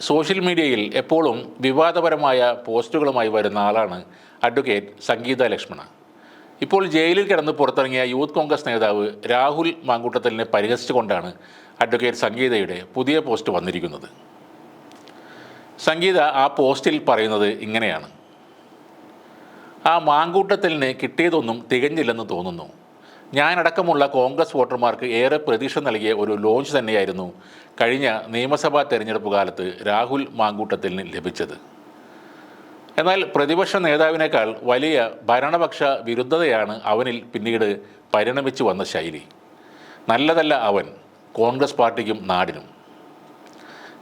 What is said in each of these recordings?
Social മീഡിയയിൽ എപ്പോഴും വിവാദപരമായ പോസ്റ്റുകളുമായി വരുന്ന ആളാണ് അഡ്വക്കേറ്റ് സംഗീത ലക്ഷ്മണ. ഇപ്പോൾ ജയിലിൽ കിടന്ന് പുറത്തിറങ്ങിയ യൂത്ത് കോൺഗ്രസ് നേതാവ് രാഹുൽ മാങ്കൂട്ടത്തലിനെ പരിഹസിച്ചുകൊണ്ടാണ് അഡ്വക്കേറ്റ് സംഗീതയുടെ പുതിയ പോസ്റ്റ് വന്നിരിക്കുന്നത്. സംഗീത ആ പോസ്റ്റിൽ പറയുന്നത് ഇങ്ങനെയാണ്. ആ മാങ്കൂട്ടത്തലിന് കിട്ടിയതൊന്നും തികഞ്ഞില്ലെന്ന് തോന്നുന്നു. ഞാനടക്കമുള്ള കോൺഗ്രസ് വോട്ടർമാർക്ക് ഏറെ പ്രതീക്ഷ നൽകിയ ഒരു ലോഞ്ച് തന്നെയായിരുന്നു കഴിഞ്ഞ നിയമസഭാ തെരഞ്ഞെടുപ്പ് കാലത്ത് രാഹുൽ മാങ്കൂട്ടത്തലിന് ലഭിച്ചത്. എന്നാൽ പ്രതിപക്ഷ നേതാവിനേക്കാൾ വലിയ ഭരണപക്ഷ വിരുദ്ധതയാണ് അവനിൽ പിന്നീട് പരിണമിച്ചു വന്ന ശൈലി. നല്ലതല്ല അവൻ കോൺഗ്രസ് പാർട്ടിക്കും നാടിനും.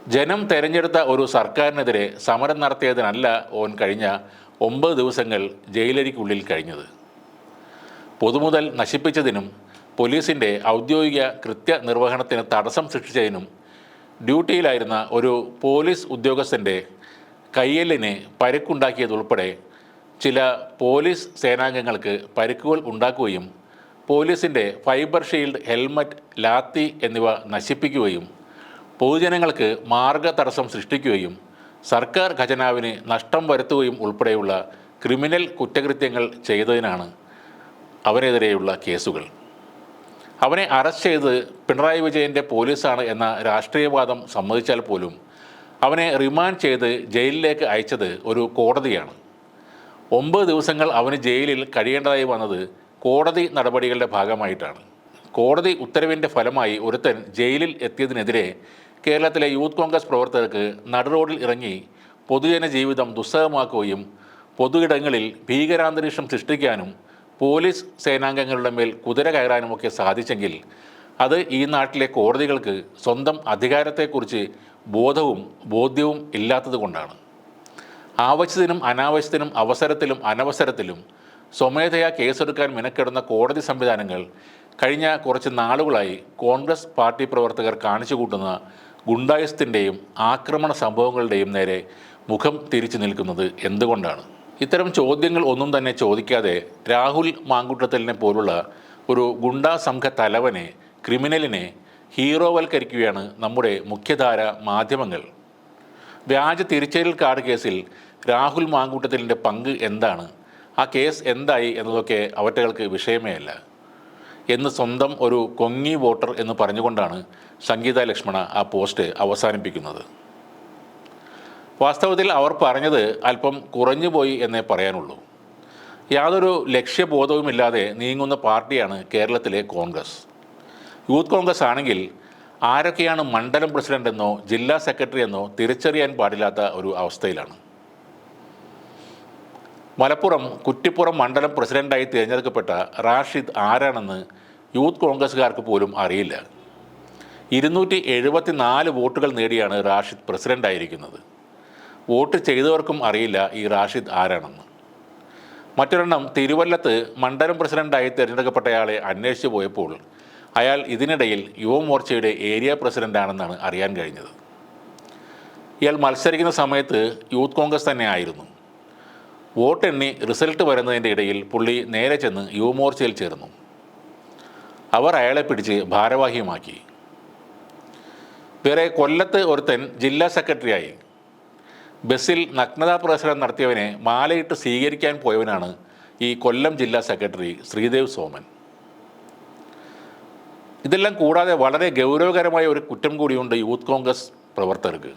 ജനം തെരഞ്ഞെടുത്ത ഒരു സർക്കാരിനെതിരെ സമരം നടത്തിയതിനല്ല ഓൻ കഴിഞ്ഞ ഒമ്പത് ദിവസങ്ങൾ ജയിലരിക്കുള്ളിൽ കഴിഞ്ഞത്. പൊതുമുതൽ നശിപ്പിച്ചതിനും പോലീസിന്റെ ഔദ്യോഗിക കൃത്യനിർവഹണത്തിന് തടസ്സം സൃഷ്ടിച്ചതിനും ഡ്യൂട്ടിയിലായിരുന്ന ഒരു പോലീസ് ഉദ്യോഗസ്ഥന്റെ കയ്യലിന് പരുക്കുണ്ടാക്കിയതുൾപ്പെടെ ചില പോലീസ് സേനാംഗങ്ങൾക്ക് പരുക്കുകൾ ഉണ്ടാക്കുകയും പോലീസിന്റെ ഫൈബർ ഷീൽഡ് ഹെൽമറ്റ് ലാത്തി എന്നിവ നശിപ്പിക്കുകയും പൊതുജനങ്ങൾക്ക് മാർഗ തടസ്സം സൃഷ്ടിക്കുകയും സർക്കാർ ഖജനാവിന് നഷ്ടം വരുത്തുകയും ഉൾപ്പെടെയുള്ള ക്രിമിനൽ കുറ്റകൃത്യങ്ങൾ ചെയ്തതിനാണ് അവനെതിരെയുള്ള കേസുകൾ. അവനെ അറസ്റ്റ് ചെയ്ത് പിണറായി വിജയന്റെ പോലീസാണ് എന്ന രാഷ്ട്രീയവാദം സമ്മതിച്ചാൽ പോലും അവനെ റിമാൻഡ് ചെയ്ത് ജയിലിലേക്ക് അയച്ചത് ഒരു കോടതിയാണ്. ഒമ്പത് ദിവസങ്ങൾ അവന് ജയിലിൽ കഴിയേണ്ടതായി വന്നത് കോടതി നടപടികളുടെ ഭാഗമായിട്ടാണ്. കോടതി ഉത്തരവിന്റെ ഫലമായി ഒരുത്തൻ ജയിലിൽ എത്തിയതിനെതിരെ കേരളത്തിലെ യൂത്ത് കോൺഗ്രസ് പ്രവർത്തകർക്ക് നടുറോഡിൽ ഇറങ്ങി പൊതുജന ജീവിതം ദുസ്സഹമാക്കുകയും പൊതു ഇടങ്ങളിൽ ഭീകരാന്തരീക്ഷം സൃഷ്ടിക്കാനും പോലീസ് സേനാംഗങ്ങളുടെ മേൽ കുതിര കയറാനുമൊക്കെ സാധിച്ചെങ്കിൽ അത് ഈ നാട്ടിലെ കോടതികൾക്ക് സ്വന്തം അധികാരത്തെക്കുറിച്ച് ബോധവും ബോധ്യവും ഇല്ലാത്തത് കൊണ്ടാണ്. ആവശ്യത്തിനും അനാവശ്യത്തിനും അവസരത്തിലും അനവസരത്തിലും സ്വമേധയാ കേസെടുക്കാൻ മിനക്കെടുന്ന കോടതി സംവിധാനങ്ങൾ കഴിഞ്ഞ കുറച്ച് നാളുകളായി കോൺഗ്രസ് പാർട്ടി പ്രവർത്തകർ കാണിച്ചു കൂട്ടുന്ന ഗുണ്ടായുസത്തിന്റെയും ആക്രമണ സംഭവങ്ങളുടെയും നേരെ മുഖം തിരിച്ചു നിൽക്കുന്നത് എന്തുകൊണ്ടാണ്? ഇത്തരം ചോദ്യങ്ങൾ ഒന്നും തന്നെ ചോദിക്കാതെ രാഹുൽ മാങ്കുട്ടത്തലിനെ പോലുള്ള ഒരു ഗുണ്ടാ സംഘ തലവനെ ക്രിമിനലിനെ ഹീറോവൽക്കരിക്കുകയാണ് നമ്മുടെ മുഖ്യധാര മാധ്യമങ്ങൾ. വ്യാജ തിരിച്ചറിയൽ കാർഡ് കേസിൽ രാഹുൽ മാങ്കൂട്ടത്തിലിന്റെ പങ്ക് എന്താണ്? ആ കേസ് എന്തായി എന്നതൊക്കെ അവറ്റകൾക്ക് വിഷയമേ അല്ല. എന്ന് സ്വന്തം ഒരു കൊങ്ങി വോട്ടർ എന്ന് പറഞ്ഞുകൊണ്ടാണ് സംഗീത ലക്ഷ്മണ ആ പോസ്റ്റ് അവസാനിപ്പിക്കുന്നത്. വാസ്തവത്തിൽ അവർ പറഞ്ഞത് അല്പം കുറഞ്ഞു പോയി എന്നേ പറയാനുള്ളൂ. യാതൊരു ലക്ഷ്യബോധവുമില്ലാതെ നീങ്ങുന്ന പാർട്ടിയാണ് കേരളത്തിലെ കോൺഗ്രസ്. യൂത്ത് കോൺഗ്രസ് ആണെങ്കിൽ ആരൊക്കെയാണ് മണ്ഡലം പ്രസിഡന്റ് എന്നോ ജില്ലാ സെക്രട്ടറി എന്നോ തിരിച്ചറിയാൻ പാടില്ലാത്ത ഒരു അവസ്ഥയിലാണ്. മലപ്പുറം കുറ്റിപ്പുറം മണ്ഡലം പ്രസിഡന്റായി തിരഞ്ഞെടുക്കപ്പെട്ട റാഷിദ് ആരാണെന്ന് യൂത്ത് കോൺഗ്രസ്സുകാർക്ക് പോലും അറിയില്ല. ഇരുന്നൂറ്റി എഴുപത്തി നാല് വോട്ടുകൾ നേടിയാണ് റാഷിദ് പ്രസിഡന്റായിരിക്കുന്നത്. വോട്ട് ചെയ്തവർക്കും അറിയില്ല ഈ റാഷിദ് ആരാണെന്ന്. മറ്റൊരെണ്ണം തിരുവല്ലത്ത് മണ്ഡലം പ്രസിഡന്റായി തിരഞ്ഞെടുക്കപ്പെട്ടയാളെ അന്വേഷിച്ചു പോയപ്പോൾ അയാൾ ഇതിനിടയിൽ യുവമോർച്ചയുടെ ഏരിയ പ്രസിഡന്റാണെന്നാണ് അറിയാൻ കഴിഞ്ഞത്. ഇയാൾ മത്സരിക്കുന്ന സമയത്ത് യൂത്ത് കോൺഗ്രസ് തന്നെ ആയിരുന്നു. വോട്ട് എണ്ണി റിസൾട്ട് വരുന്നതിന്റെ ഇടയിൽ പുള്ളി നേരെ ചെന്ന് യുവമോർച്ചയിൽ ചേർന്നു. അവർ അയാളെ പിടിച്ച് ഭാരവാഹിയുമാക്കി. വേറെ കൊല്ലത്ത് ഒരുത്തൻ ജില്ലാ സെക്രട്ടറിയായി ബസ്സിൽ നഗ്നതാ പ്രദർശനം നടത്തിയവനെ മാലയിട്ട് സ്വീകരിക്കാൻ പോയവനാണ് ഈ കൊല്ലം ജില്ലാ സെക്രട്ടറി ശ്രീദേവ് സോമൻ. ഇതെല്ലാം കൂടാതെ വളരെ ഗൗരവകരമായ ഒരു കുറ്റം കൂടിയുണ്ട് യൂത്ത് കോൺഗ്രസ് പ്രവർത്തകർക്ക്.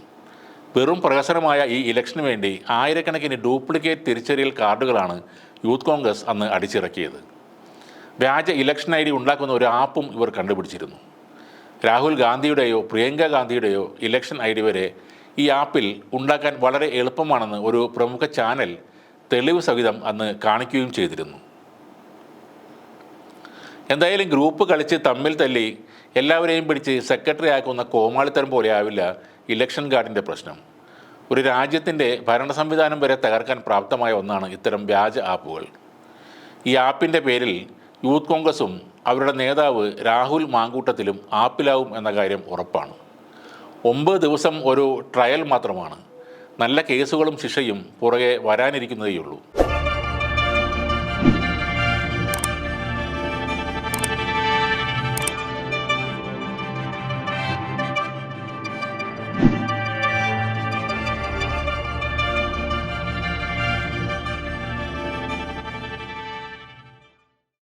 വെറും പ്രഹസനമായ ഈ ഇലക്ഷന് വേണ്ടി ആയിരക്കണക്കിന് ഡ്യൂപ്ലിക്കേറ്റ് തിരിച്ചറിയൽ കാർഡുകളാണ് യൂത്ത് കോൺഗ്രസ് അന്ന് അടിച്ചിറക്കിയത്. വ്യാജ ഇലക്ഷൻ ഐ ഡി ഉണ്ടാക്കുന്ന ഒരു ആപ്പും ഇവർ കണ്ടുപിടിച്ചിരുന്നു. രാഹുൽ ഗാന്ധിയുടെയോ പ്രിയങ്ക ഗാന്ധിയുടെയോ ഇലക്ഷൻ ഐ ഡി വരെ ഈ ആപ്പിൽ ഉണ്ടാക്കാൻ വളരെ എളുപ്പമാണെന്ന് ഒരു പ്രമുഖ ചാനൽ തെളിവ് സഹിതം അന്ന് കാണിക്കുകയും ചെയ്തിരുന്നു. എന്തായാലും ഗ്രൂപ്പ് കളിച്ച് തമ്മിൽ തല്ലി എല്ലാവരെയും പിടിച്ച് സെക്രട്ടറി ആക്കുന്ന കോമാളിത്തരം പോലെ ആവില്ല ഇലക്ഷൻ കാർഡിന്റെ പ്രശ്നം. ഒരു രാജ്യത്തിന്റെ ഭരണ സംവിധാനം വരെ തകർക്കാൻ പ്രാപ്തമായ ഒന്നാണ് ഇത്തരം വ്യാജ ആപ്പുകൾ. ഈ ആപ്പിന്റെ പേരിൽ യൂത്ത് കോൺഗ്രസും അവരുടെ നേതാവ് രാഹുൽ മാങ്കൂട്ടത്തിലും ആപ്പിലാവും എന്ന കാര്യം ഉറപ്പാണ്. ഒമ്പത് ദിവസം ഒരു ട്രയൽ മാത്രമാണ്. നല്ല കേസുകളും ശിക്ഷയും പുറകെ വരാനിരിക്കുന്നതേയുള്ളൂ.